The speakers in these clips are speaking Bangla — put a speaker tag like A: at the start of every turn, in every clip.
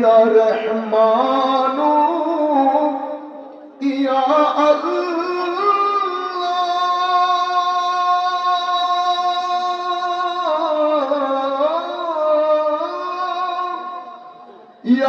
A: يا رحمن يا الله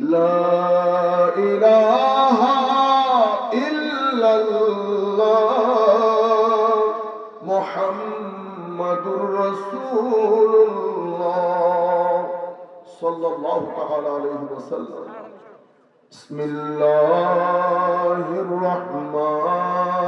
A: لا إله إلا الله محمد رسول الله صلى الله تعالى عليه وسلم بسم الله الرحمن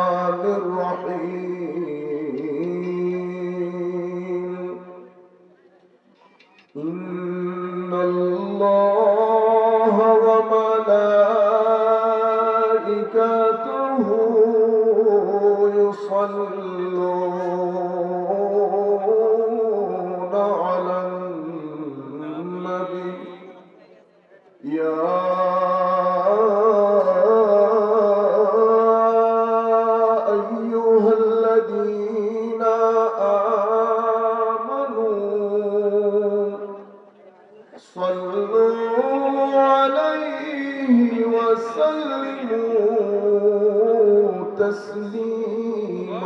A: تسليما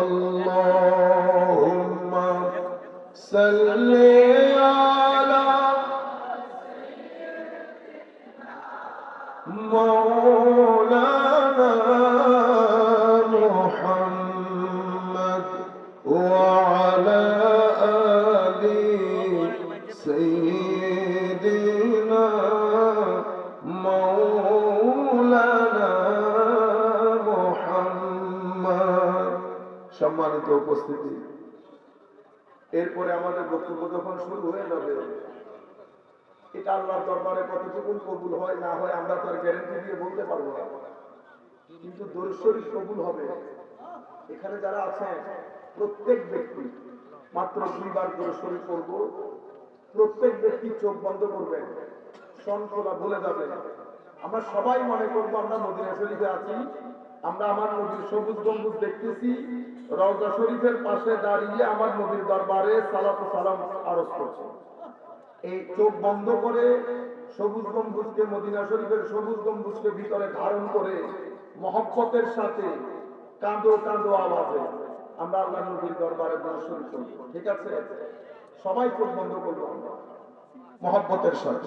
A: اللهم سل সম্মানিত উপস্থিতি এরপরে আমাদের বক্তব্য যখন শুরু হয়ে যাবে এটা আল্লাহর দরবারে কতটুকু কবুল হয় না হয় আমরা তার গ্যারেন্টি দিয়ে বলতে পারবো না কিন্তু দৈশ্বরিক কবুল হবে এখানে যারা আছেন প্রত্যেক ব্যক্তি মাত্র দুইবার দৈশ্বরিক করব প্রত্যেক ব্যক্তি চোখ বন্ধ করবেন সন্ত্রলা ভুলে যাবেন আমরা সবাই মনে করবো আমরা মদিনা শরীফে আছি আমরা আমার নদীর সবুজ গম্বুজ দেখতেছি রওজা শরীফের পাশে দাঁড়িয়ে আমার নদীর দরবারে সালাত সালাম আরজ করছে এই চোখ বন্ধ করে সবুজ গম্বুজকে মদিনা শরীফের সবুজ গম্বুজকে ভিতরে ধারণ করে মহব্বতের সাথে কাঁদো কাঁদো আওয়াজে আমরা আল্লাহ নদীর দরবারে দর্শন করি ঠিক আছে সবাই চোখ বন্ধ করবো মহব্বতের সাথে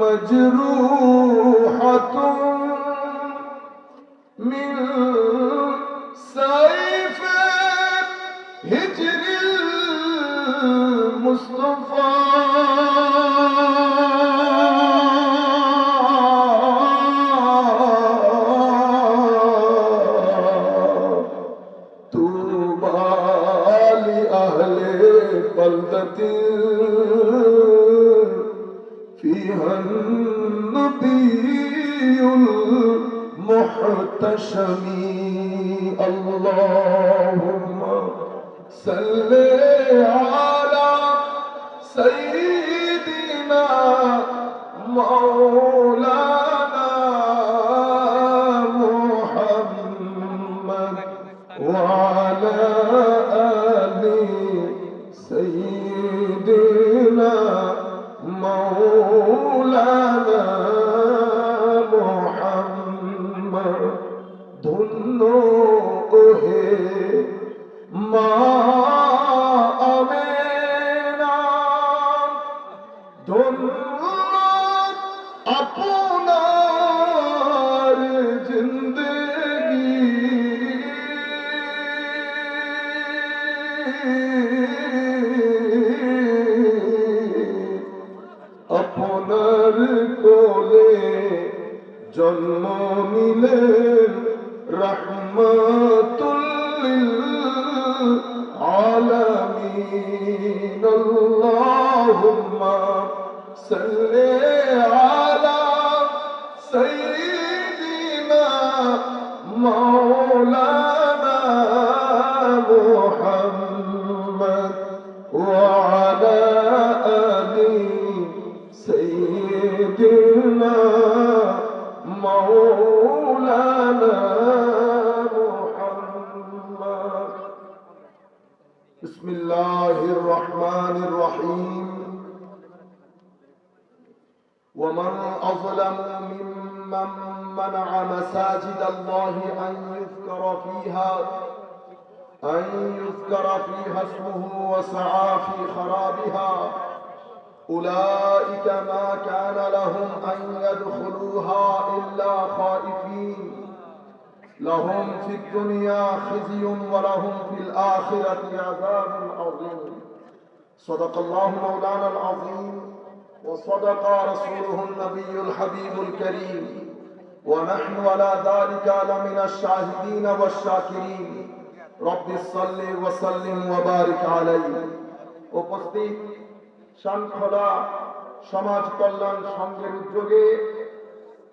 A: مجروحة من سيف هجر المصطفى طوبى لأهل بلدة فيها النبي المحتشم اللهم صل على سيدنا مولانا হবে জন্ম নিলে রহমাতুল আলামিন আল্লাহুম্মা সাল্লি আলা সাইয়্যিদিনা মাওলানা মুহাম্মদ ওয়া আলা আলি সাইয়্যিদিনা ومن أظلم ممن منع مساجد الله أن يذكر فيها أن يذكر فيها اسمه وسعى في خرابها أولئك ما كان لهم أن يدخلوها إلا خائفين لهم في الدنيا خزي ولهم في الآخرة عذاب عظيم صدق الله مولانا العظيم وصدق رسوله النبي الحبيب الكريم ونحن على ذلك لمن الشاهدين والشاكرين رب صل وسلم وبارك عليه উপস্থিত শানখোলা সমাজ কল্যাণ সংঘের উদ্যোগে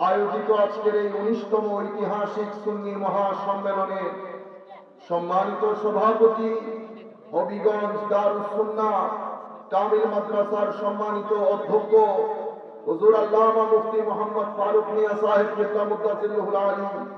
A: আয়োজিত আজকের এই উনিশতম ঐতিহাসিক সুন্নি মহাসম্মেলনে সম্মানিত সভাপতি হবিগঞ্জ দারুসুন্না কামিল মাদ্রাসার সম্মানিত অধ্যক্ষ হুজুর আল্লামা মুফতি মোহাম্মদ ফারুক মিয়া সাহেব কেবলা মুদাসিল আলী